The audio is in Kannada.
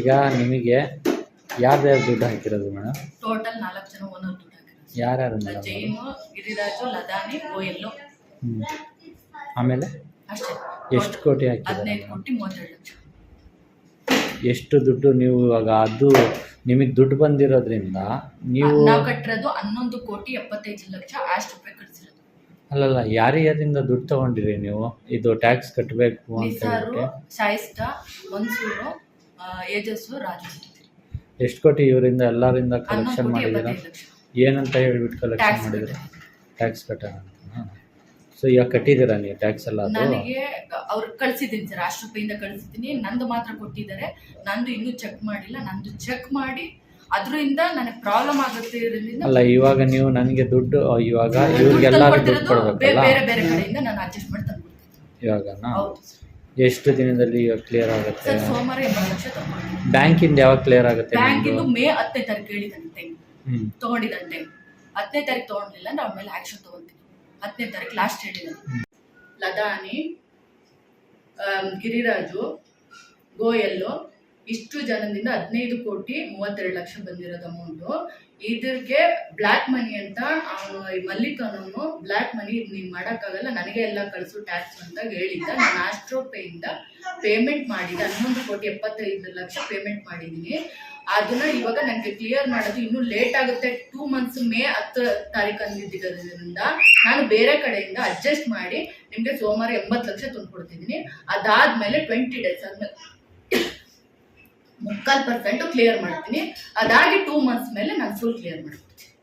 ಈಗ ನಿಮಗೆ ಯಾರ್ದ್ಯಾರು ದುಡ್ಡು ಹಾಕಿರೋದು ಮೇಡಮ್? ಟೋಟಲ್ ನಾಲ್ಕು ಜನ ಓನರ್ ದುಡ್ಡು ಹಾಕಿರೋದು. ಯಾರ್ಯಾರು ಮೇಡಮ್ ಜೈನು ಗಿರಿರಾಜು ಲದಾನಿ ಗೋಯಲ್ಲು ಹ್ಞೂ ಆಮೇಲೆ? ಅಷ್ಟೇ. ಎಷ್ಟು ಕೋಟಿ ಹಾಕಿ ಹದಿನೈದು ಕೋಟಿ ಮೂವತ್ತೆರಡು ಲಕ್ಷ. ಎಷ್ಟು ದುಡ್ಡು ನೀವು ಇವಾಗ ಅದು ನಿಮಗೆ ದುಡ್ಡು ಬಂದಿರೋದ್ರಿಂದ ನೀವು ನಾವು ಕಟ್ಟಿರೋದು ಹನ್ನೊಂದು ಕೋಟಿ ಎಪ್ಪತ್ತೈದು ಲಕ್ಷ ಅಷ್ಟು ರೂಪಾಯಿ ಕಟ್ಸಿರೋದು. ಅಲ್ಲಲ್ಲ ಯಾರ್ಯಾರಿಂದ ದುಡ್ಡು ತಗೊಂಡಿರಿ ನೀವು? ಇದು ಟ್ಯಾಕ್ಸ್ ಕಟ್ಟಬೇಕು ಅಂತ ನಿಸಾರು ಹೇಳ್ಬಿಟ್ಟು ಶಾಯಿಸ್ತಾ ಮನ್ಸೂರು ಏಜಸ್ಸು ರಾಜು ಎಷ್ಟು ಕೋಟಿ ಇವರಿಂದ ಎಲ್ಲರಿಂದ ಕಲೆಕ್ಷನ್ ಮಾಡಿದ್ರು ಮಾಡಿದ್ದೀರಾ? ಏನಂತ ಹೇಳಿಬಿಟ್ಟು ಕಲೆಕ್ಷನ್ ಮಾಡಿದ್ರೆ ಟ್ಯಾಕ್ಸ್ ಕಟ್ಟೋಣ ಸೊ ಈಗ ಕಟ್ಟಿದ್ದೀರಾ ನೀವು ಟ್ಯಾಕ್ಸ್ ಎಲ್ಲ ನನಗೆ ಅವ್ರು ಕಳಿಸಿದ್ದೀನಿ ಸರ್ ಅಷ್ಟು ರೂಪಾಯಿಂದ ಕಳಿಸಿದ್ದೀನಿ. ನಂದು ಮಾತ್ರ ಕೊಟ್ಟಿದ್ದಾರೆ. ನಂದು ಇನ್ನೂ ಚೆಕ್ ಮಾಡಿಲ್ಲ. ನಂದು ಚೆಕ್ ಮಾಡಿ ಅದರಿಂದ ನನಗೆ ಪ್ರಾಬ್ಲಮ್ ಆಗುತ್ತೆ ಇರಲಿಲ್ಲ ಅಲ್ಲ ಇವಾಗ ನೀವು ನನಗೆ ದುಡ್ಡು ಇವಾಗ ಇವ್ರಿಗೆಲ್ಲ ದುಡ್ಡು ಕೊಡಬೇಕಲ್ಲ? ಬೇರೆ ಬೇರೆ ಕಡೆಯಿಂದ ನಾನು ಅಡ್ಜಸ್ಟ್ ಮಾಡಿ ಇವಾಗ ಇವಾಗನಾ? ಹೌದು ಎಷ್ಟು ದಿನದಲ್ಲಿ ಕ್ಲಿಯರ್ ಆಗುತ್ತೆ. ಸರ್ ಸೋಮವಾರ ಎಂಬತ್ತು ಲಕ್ಷ ತಗೊಂಡಿದ್ದೀನಿ. ಬ್ಯಾಂಕಿಂದ ಯಾವಾಗ ಕ್ಲಿಯರ್ ಆಗುತ್ತೆ ಬ್ಯಾಂಕಿಂದು ನಿಮ್ದು? ಮೇ ಹತ್ತನೇ ತಾರೀಕು ಹೇಳಿದಂತೆ. ತಗೊಂಡಿದಂತೆ. ಹ್ಮ್ ಹತ್ತನೇ ತಾರೀಕು ತಗೊಂಡಿಲ್ಲ ಅಂದ್ರೆ ಅವ್ರ ಮೇಲೆ ಆಕ್ಷನ್ ತಗೊಂತೀನಿ. ಹತ್ತನೇ ತಾರೀಕು ಲಾಸ್ಟ್ ಹೇಳಿದ್ದಾನೆ ಲದಾನಿ ಆಮ್, ಗಿರಿರಾಜು ಗೋಯಲ್ಲು ಇಷ್ಟು ಜನದಿಂದ ಹದಿನೈದು ಕೋಟಿ ಮೂವತ್ತೆರಡು ಲಕ್ಷ ಬಂದಿರೋದು ಅಮೌಂಟು ಇದಕ್ಕೆ ಬ್ಲ್ಯಾಕ್ ಮನಿ ಅಂತ ಮಲ್ಲಿಕ್ ಅನ್ನೋನು ಬ್ಲ್ಯಾಕ್ ಮನಿ ನೀವು ಮಾಡೋಕ್ಕಾಗಲ್ಲ, ನನಗೆ ಎಲ್ಲ ಕಳಿಸು ಟ್ಯಾಕ್ಸ್ ಅಂತ ಹೇಳಿದ್ದ. ನಾನು ಆಸ್ಟ್ರೋ ಪೇಯಿಂದ ಪೇಮೆಂಟ್ ಮಾಡಿದ್ದೆ. ಹನ್ನೊಂದು ಕೋಟಿ ಎಪ್ಪತ್ತೈದು ಲಕ್ಷ ಪೇಮೆಂಟ್ ಮಾಡಿದ್ದೀನಿ. ಅದನ್ನ ಇವಾಗ ನನಗೆ ಕ್ಲಿಯರ್ ಮಾಡೋದು ಇನ್ನೂ ಲೇಟ್ ಆಗುತ್ತೆ. ಟೂ ಮಂತ್ಸ್ ಮೇ ಹತ್ತು ತಾರೀಕು ಅಂದಿದ್ದರಿಂದ ನಾನು ಬೇರೆ ಕಡೆಯಿಂದ ಅಡ್ಜಸ್ಟ್ ಮಾಡಿ ನಿಮಗೆ ಸೋಮವಾರ ಎಂಬತ್ತು ಲಕ್ಷ ತುಂಬಿಕೊಡ್ತಿದ್ದೀನಿ ಅದಾದ್ಮೇಲೆ ಟ್ವೆಂಟಿ ಡೇಸ್ ಆದ್ಮೇಲೆ. ಮುಕ್ಕಾಲು ಪರ್ಸೆಂಟ್ ಕ್ಲಿಯರ್ ಮಾಡ್ತೀನಿ. ಅದಾಗಿ ಟೂ ಮಂತ್ಸ್ ಮೇಲೆ ನಾನು ಫುಲ್ ಕ್ಲಿಯರ್ ಮಾಡ್ತೀನಿ.